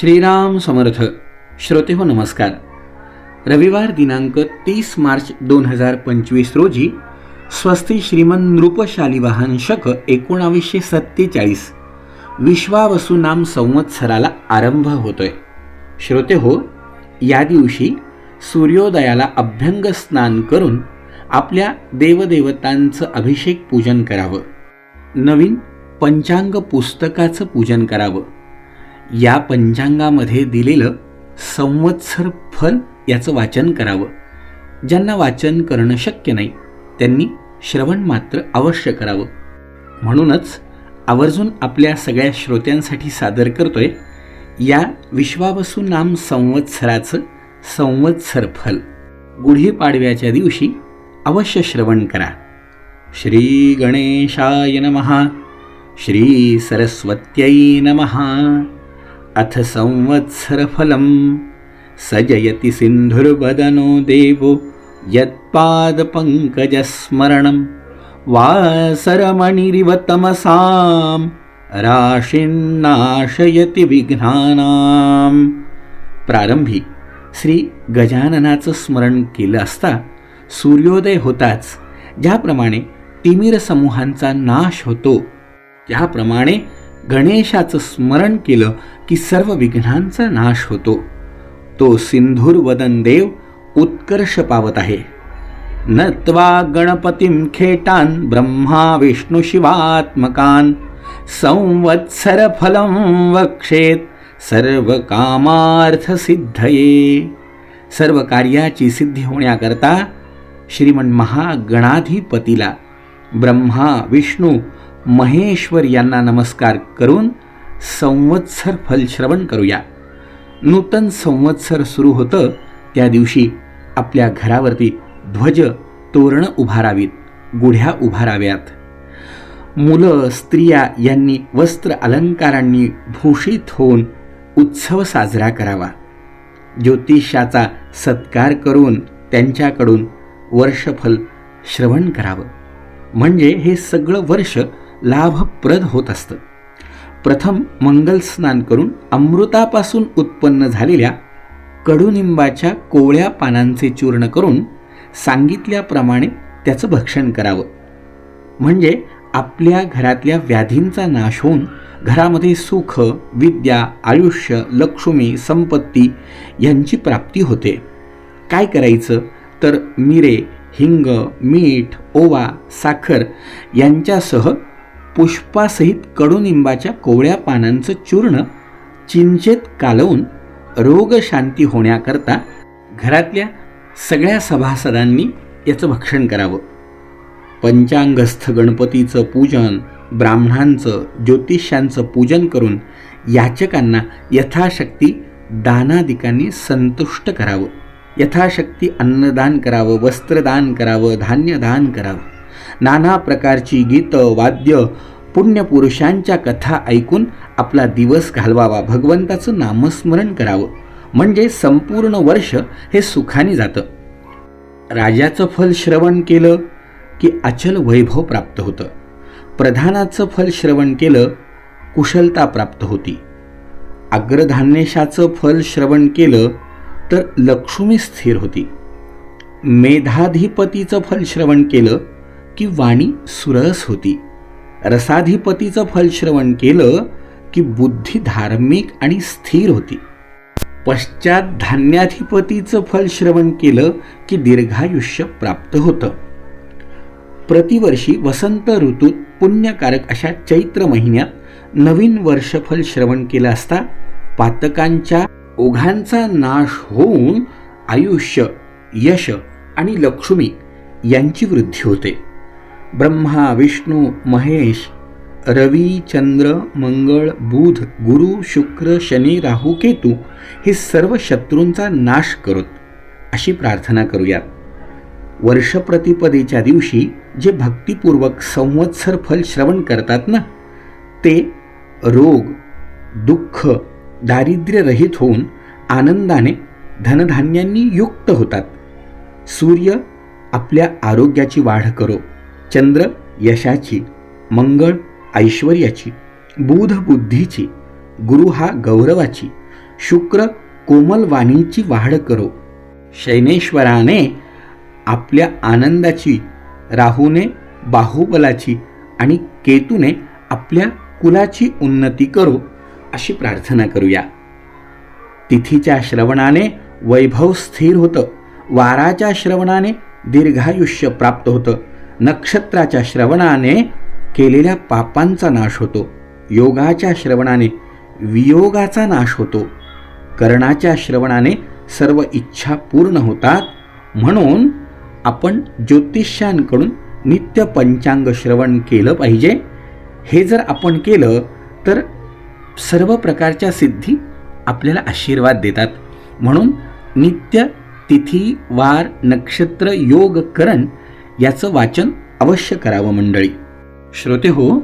श्रीराम समर्थ. श्रोते हो नमस्कार. रविवार दिनांक तीस मार्च दोन हजार पंचवीस रोजी स्वस्ती श्रीमन नृपशालीवाहन शक एकोणावीसशे सत्तेचाळीस विश्वावसू नाम संवत्सराला आरंभ होतोय. श्रोते हो या दिवशी सूर्योदयाला अभ्यंग स्नान करून आपल्या देवदेवतांचं अभिषेक पूजन करावं. नवीन पंचांग पुस्तकाचं पूजन करावं. या पंचांगामध्ये दिलेलं संवत्सर फल याचं वाचन करावं. ज्यांना वाचन करणं शक्य नाही त्यांनी श्रवण मात्र अवश्य करावं. म्हणूनच आवर्जून आपल्या सगळ्या श्रोत्यांसाठी सादर करतोय या विश्वावसू नाम संवत्सराचं संवत्सर फल. गुढीपाडव्याच्या दिवशी अवश्य श्रवण करा. श्री गणेशाय नमः श्री सरस्वत्यै नमः. अथ संवत्सरफलं सजयति सिन्धुर्वदनो देवो यत्पादपङ्कजस्मरणं वासरमणिरिव तमसां राशिन्नाशयति विघ्नानां प्रारंभी श्री गजाननाचं स्मरण केलं असता सूर्योदय होताच ज्याप्रमाणे तिमिर समूहांचा नाश होतो त्याप्रमाणे गणेशाचं स्मरण केलं की सर्व विघ्नांचा नाश होतो. तो सिंधूर वदन देव उत्कर्ष पावत आहे. नत्वा गणपतीं खेटान ब्रह्मा विष्णू शिवात्मकान संवत्सर वक्षेत सर्व कामार्थ सिद्धये सर्व कार्याची सिद्धी होण्याकरता श्रीमन महागणाधिपतीला ब्रह्मा विष्णू महेश्वर यांना नमस्कार करून संवत्सर फल श्रवण करूया. नूतन संवत्सर सुरू होतं त्या दिवशी आपल्या घरावरती ध्वज तोरणं उभारावीत गुढ्या उभाराव्यात. मुलं स्त्रिया यांनी वस्त्र अलंकारांनी भूषित होऊन उत्सव साजरा करावा. ज्योतिषाचा सत्कार करून त्यांच्याकडून वर्षफल श्रवण करावं. म्हणजे हे सगळं वर्ष लाभप्रद होत असतं. प्रथम मंगल स्नान करून अमृतापासून उत्पन्न झालेल्या कडुनिंबाच्या कोवळ्या पानांचे चूर्ण करून सांगितल्याप्रमाणे त्याचं भक्षण करावं. म्हणजे आपल्या घरातल्या व्याधींचा नाश होऊन घरामध्ये सुख विद्या आयुष्य लक्ष्मी संपत्ती यांची प्राप्ती होते. काय करायचं? तर मिरे हिंग मीठ ओवा साखर यांच्यासह पुष्पासहित कडुनिंबाच्या कोवळ्या पानांचं चूर्ण चिंचेत कालवून रोगशांती होण्याकरता घरातल्या सगळ्या सभासदांनी याचं भक्षण करावं. पंचांगस्थ गणपतीचं पूजन ब्राह्मणांचं ज्योतिष्यांचं पूजन करून याचकांना यथाशक्ती दानादिकांनी संतुष्ट करावं. यथाशक्ती अन्नदान करावं वस्त्रदान करावं धान्यदान करावं. नाना प्रकारची गीतं वाद्य पुण्यपुरुषांच्या कथा ऐकून आपला दिवस घालवावा. भगवंताचं नामस्मरण करावं. म्हणजे संपूर्ण वर्ष हे सुखाने जातं. राजाचं फल श्रवण केलं की अचल वैभव प्राप्त होतं. प्रधानाचं फल श्रवण केलं कुशलता प्राप्त होती. अग्रधान्यशाचं फल श्रवण केलं तर लक्ष्मी स्थिर होती. मेधाधिपतीचं फल श्रवण केलं की वाणी सुरस होती. रसाधिपतीचं फल श्रवण केलं की बुद्धी धार्मिक आणि स्थिर होती. पश्चात धान्याधिपतीचं फल श्रवण केलं की दीर्घायुष्य प्राप्त होतं. प्रतिवर्षी वसंत ऋतूत पुण्यकारक अशा चैत्र महिन्यात नवीन वर्षफल श्रवण केलं असता पातकांच्या ओघांचा नाश होऊन आयुष्य यश आणि लक्ष्मी यांची वृद्धी होते. ब्रह्मा विष्णू महेश रवी चंद्र मंगळ बुध गुरु शुक्र शनी राहू केतू हे सर्व शत्रूंचा नाश करत. अशी प्रार्थना करूयात. वर्षप्रतिपदेच्या दिवशी जे भक्तिपूर्वक संवत्सर फल श्रवण करतात ना ते रोग दुःख दारिद्र्यरहित होऊन आनंदाने धनधान्यांनी युक्त होतात. सूर्य आपल्या आरोग्याची वाढ करो. चंद्र यशाची मंगळ ऐश्वर्याची बुध बुद्धीची गुरु हा गौरवाची शुक्र कोमल वाणीची वाढ करो. शैनेश्वराने आपल्या आनंदाची राहूने बाहुबलाची आणि केतूने आपल्या कुलाची उन्नती करो अशी प्रार्थना करूया. तिथीच्या श्रवणाने वैभव स्थिर होतं. वाराच्या श्रवणाने दीर्घायुष्य प्राप्त होतं. नक्षत्राच्या श्रवणाने केलेल्या पापांचा नाश होतो. योगाच्या श्रवणाने वियोगाचा नाश होतो. कर्णाच्या श्रवणाने सर्व इच्छा पूर्ण होतात. म्हणून आपण ज्योतिष्यांकडून नित्य पंचांग श्रवण केलं पाहिजे. हे जर आपण केलं तर सर्व प्रकारच्या सिद्धी आपल्याला आशीर्वाद देतात. म्हणून नित्य तिथी वार नक्षत्र योग करण याचं वाचन अवश्य करावं मंडळी. श्रोते हो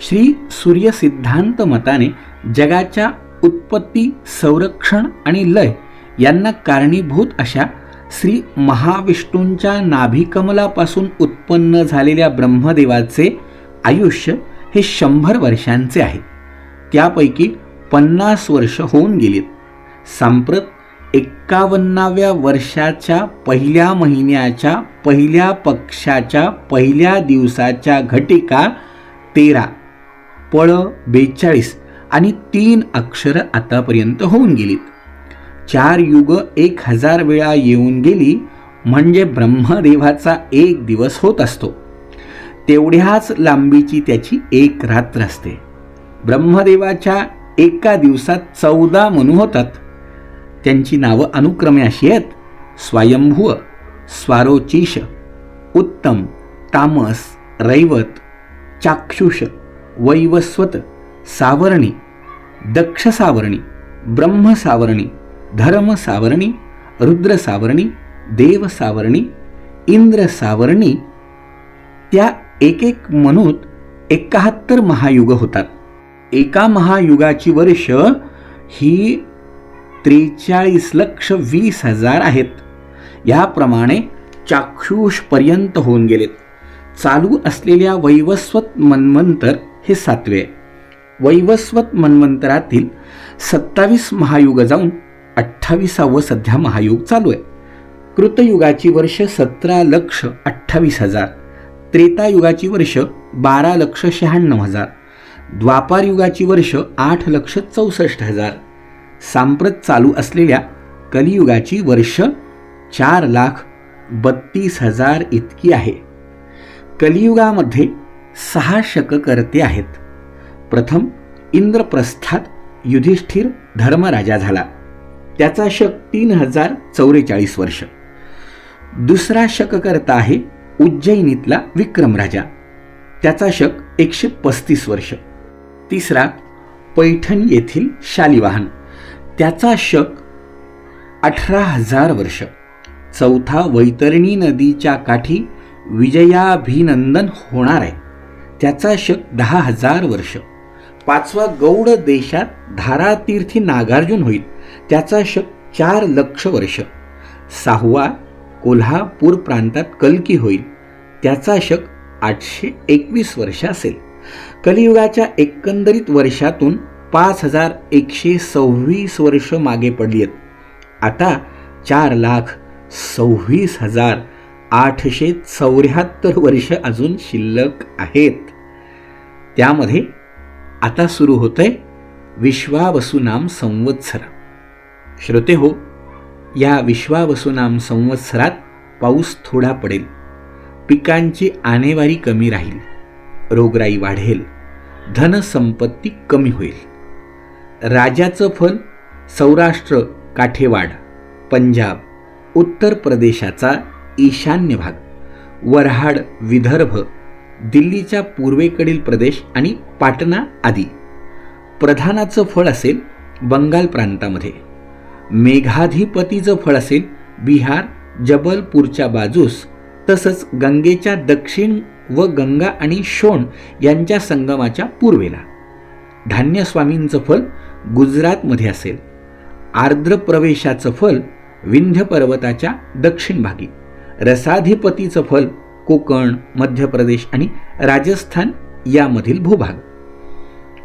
श्री सूर्य सिद्धांत मताने जगाच्या उत्पत्ती संरक्षण आणि लय यांना कारणीभूत अशा श्री महाविष्णूंच्या नाभिकमलापासून उत्पन्न झालेल्या ब्रह्मदेवाचे आयुष्य हे शंभर वर्षांचे आहे. त्यापैकी पन्नास वर्ष होऊन गेलीत. सांप्रत एक्कावन्नाव्या वर्षाच्या पहिल्या महिन्याच्या पहिल्या पक्षाच्या पहिल्या दिवसाच्या घटिका तेरा पळ बेचाळीस आणि तीन अक्षरं आतापर्यंत होऊन गेलीत. चार युग एक हजार वेळा येऊन गेली म्हणजे ब्रह्मदेवाचा एक दिवस होत असतो. तेवढ्याच लांबीची त्याची एक रात्र असते. ब्रह्मदेवाच्या एका दिवसात चौदा मनू होतात. त्यांची नावं अनुक्रमे अशी आहेत. स्वयंभुव स्वारोचिश उत्तम तामस रैवत चाक्षुष वैवस्वत सावरणी दक्ष सावरणी ब्रह्म सावरणी धर्म सावरणी रुद्र सावरणी देव सावरणी इंद्र सावरणी त्या एक एक मनूत एकाहत्तर महायुग होतात. एका महायुगाची वर्ष ही त्रेचाळीस लक्ष वीस हजार आहेत. याप्रमाणे चाक्षुषपर्यंत होऊन गेलेत. चालू असलेल्या वैवस्वत मन्वंतर हे सातवे. आहे वैवस्वत मन्वंतरातील सत्तावीस महायुग जाऊन अठ्ठावीसावं सध्या महायुग चालू आहे. कृतयुगाची वर्ष सतरा लक्ष अठ्ठावीस हजार. त्रेतायुगाची वर्ष बारा लक्ष शहाण्णव हजार. द्वापार युगाची वर्ष आठ लक्ष चौसष्ट हजार. सांप्रत चालू असलेल्या कलियुगाची वर्ष चार लाख बत्तीस हजार इतकी आहे. कलियुगामध्ये सहा शककर्ते आहेत. प्रथम इंद्रप्रस्थात युधिष्ठिर धर्मराजा झाला. त्याचा शक तीन हजार चौवेचाळीस वर्ष. दुसरा शककर्ता आहे उज्जैनीतला विक्रमराजा. त्याचा शक एकशे पस्तीस वर्ष. तिसरा पैठण येथील शालिवाहन. त्याचा शक अठरा हजार वर्ष. चौथा वैतरणी नदीच्या काठी विजयाभिनंदन होणार आहे. त्याचा शक दहा हजार वर्ष. पाचवा गौड देशात धारातीर्थी नागार्जुन होईल. त्याचा शक चार लक्ष वर्ष. सहावा कोल्हापूर प्रांतात कलकी होईल. त्याचा शक आठशे एकवीस वर्ष असेल. कलियुगाच्या एकंदरीत वर्षातून पाच हजार एकशे सव्वीस वर्ष मागे पडली आहेत आता चार लाख सव्वीस हजार आठशे चौऱ्याहत्तर वर्ष अजून शिल्लक आहेत. त्यामध्ये आता सुरू होतंय विश्वावसुनाम संवत्सर. श्रोते हो या विश्वावसुनाम संवत्सरात पाऊस थोडा पडेल. पिकांची आणेवारी कमी राहील. रोगराई वाढेल. धनसंपत्ती कमी होईल. राजाचं फल सौराष्ट्र काठेवाड पंजाब उत्तर प्रदेशाचा ईशान्य भाग वऱ्हाड विदर्भ दिल्लीच्या पूर्वेकडील प्रदेश आणि पाटणा आदी. प्रधानाचं फळ असेल बंगाल प्रांतामध्ये. मेघाधिपतीचं फळ असेल बिहार जबलपूरच्या बाजूस तसंच गंगेच्या दक्षिण व गंगा आणि शोण यांच्या संगमाच्या पूर्वेला. धान्यस्वामींचं फल गुजरातमध्ये असेल. आर्द्र प्रवेशाचं फल विंध्य पर्वताच्या दक्षिण भागी. रसाधिपतीचं फल कोकण मध्य प्रदेश आणि राजस्थान यामधील भूभाग.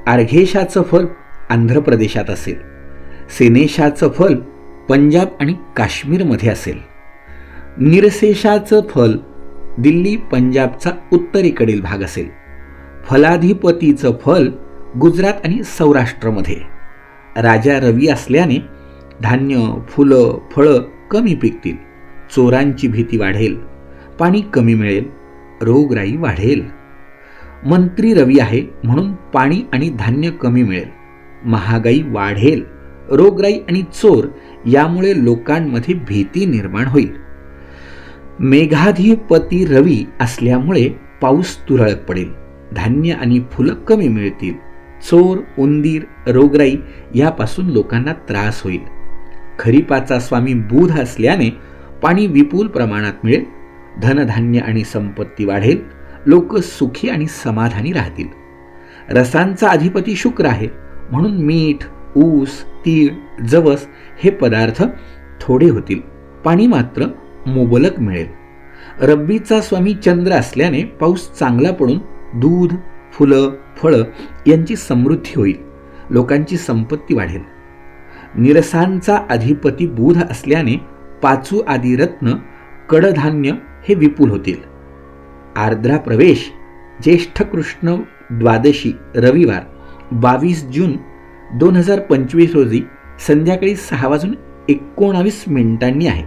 अर्घेशाचं फल आंध्र प्रदेशात असेल. सेनेशाचं फल पंजाब आणि काश्मीरमध्ये असेल. निरशेषाचं फल दिल्ली पंजाबचा उत्तरेकडील भाग असेल. फलाधिपतीचं फल गुजरात आणि सौराष्ट्रमध्ये. राजा रवी असल्याने धान्य फुलं फळं कमी पिकतील. चोरांची भीती वाढेल. पाणी कमी मिळेल. रोगराई वाढेल. मंत्री रवी आहे म्हणून पाणी आणि धान्य कमी मिळेल. महागाई वाढेल. रोगराई आणि चोर यामुळे लोकांमध्ये भीती निर्माण होईल. मेघाधिपती रवी असल्यामुळे पाऊस तुरळक पडेल. धान्य आणि फुलं कमी मिळतील. चोर उंदीर रोगराई यापासून लोकांना त्रास होईल. खरीपाचा स्वामी बुध असल्याने पाणी विपुल प्रमाणात मिळेल धनधान्य आणि संपत्ती वाढेल लोक सुखी आणि समाधानी राहतील. रसांचा अधिपती शुक्र आहे म्हणून मीठ ऊस तीळ जवस हे पदार्थ थोडे होतील. पाणी मात्र मुबलक मिळेल. रब्बीचा स्वामी चंद्र असल्याने पाऊस चांगला पडून दूध फुलं फळं यांची समृद्धी होईल. लोकांची संपत्ती वाढेल. निरसांचा अधिपती बुध असल्याने पाचू आदी रत्न कडधान्य हे विपुल होतील. आर्द्रा प्रवेश ज्येष्ठ कृष्ण द्वादशी रविवार बावीस जून दोन हजार पंचवीस रोजी संध्याकाळी सहा वाजून एकोणावीस मिनिटांनी आहे.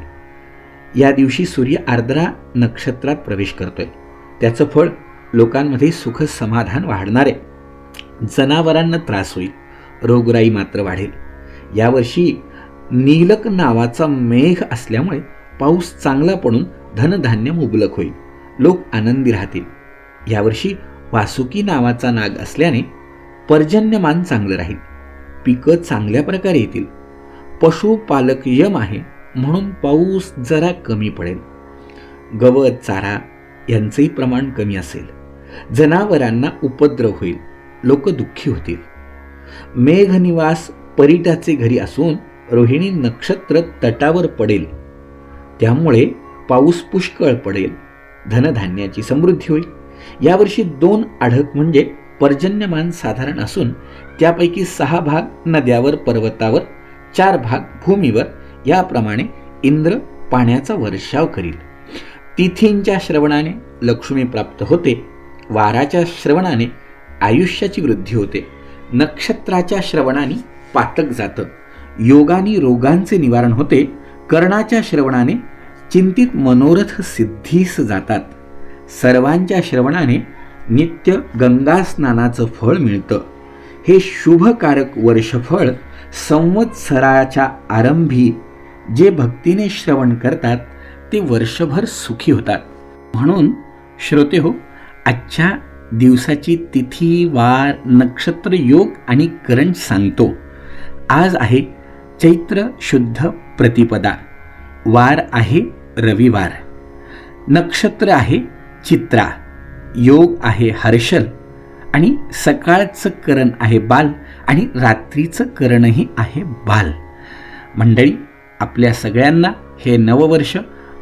या दिवशी सूर्य आर्द्रा नक्षत्रात प्रवेश करतोय. त्याचं फळ लोकांमध्ये सुख समाधान आहे जनावरांना त्रास होईल रोगराई मात्र वाढेल. यावर्षी नीलक नावाचा मेघ असल्यामुळे पाऊस चांगला पडून धनधान्य मुबलक होईल लोक आनंदी राहतील. यावर्षी वासुकी नावाचा नाग असल्याने पर्जन्यमान चांगलं राहील. पिकं चांगल्या प्रकारे येतील. पशुपालक यम आहे म्हणून पाऊस जरा कमी पडेल. गवत चारा यांचंही प्रमाण कमी असेल. जनावरांना उपद्रव होईल. लोक दुःखी होतील. मेघनिवास परीटाचे घरी असून रोहिणी नक्षत्र तटावर पडेल. त्यामुळे पाऊस पुष्कळ पडेल. धनधान्याची समृद्धी होईल. यावर्षी दोन आढक म्हणजे पर्जन्यमान साधारण असून त्यापैकी सहा भाग नद्यावर पर्वतावर चार भाग भूमीवर. याप्रमाणे इंद्र पाण्याचा वर्षाव करील. तिथींच्या श्रवणाने लक्ष्मी प्राप्त होते. वाराच्या श्रवणाने आयुष्याची वृद्धी होते. नक्षत्राच्या श्रवणाने पातक जातं. योगाने रोगांचे निवारण होते. कर्णाच्या श्रवणाने चिंतित मनोरथ सिद्धीस जातात. सर्वांच्या श्रवणाने नित्य गंगास्नानाचं फळ मिळतं. हे शुभकारक वर्षफळ संवत्सराच्या आरंभी जे भक्तीने श्रवण करतात ते वर्षभर सुखी होतात. म्हणून श्रोते हो आजच्या दिवसाची तिथी वार नक्षत्र योग आणि करण सांगतो. आज आहे चैत्र शुद्ध प्रतिपदा. वार आहे रविवार. नक्षत्र आहे चित्रा. योग आहे हर्षल. आणि सकाळचं करण आहे बाल आणि रात्रीचं करणही आहे बाल. मंडळी आपल्या सगळ्यांना हे नववर्ष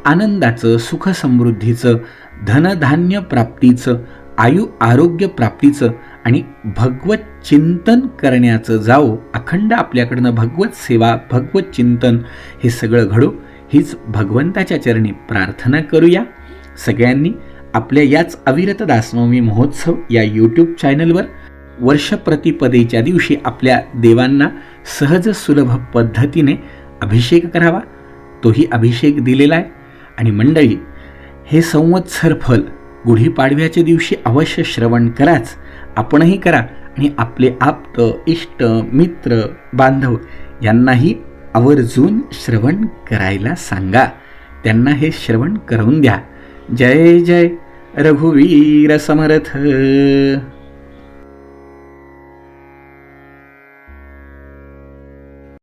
आनंदाचं सुखसमृद्धीचं धनधान्य प्राप्तीचं आयु आरोग्य प्राप्तीचं आणि भगवत चिंतन करण्याचं जावो अखंड आपल्याकडनं भगवत सेवा भगवत चिंतन हे सगळं घडो हीच भगवंताच्या चरणी प्रार्थना करूया. सगळ्यांनी आपल्या याच अविरत दासनवमी महोत्सव या यूट्यूब चॅनलवर वर्षप्रतिपदेच्या दिवशी आपल्या देवांना सहज सुलभ पद्धतीने अभिषेक करावा. तोही अभिषेक दिलेला आहे. आणि मंडळी हे संवत्सर फल गुढीपाडव्याच्या दिवशी अवश्य श्रवण कराच. आपणही करा आणि आपले आप्त इष्ट मित्र बांधव यांनाही आवर्जून श्रवण करायला सांगा. त्यांना हे श्रवण करून द्या. जय जय. रघुवीर समर्थ!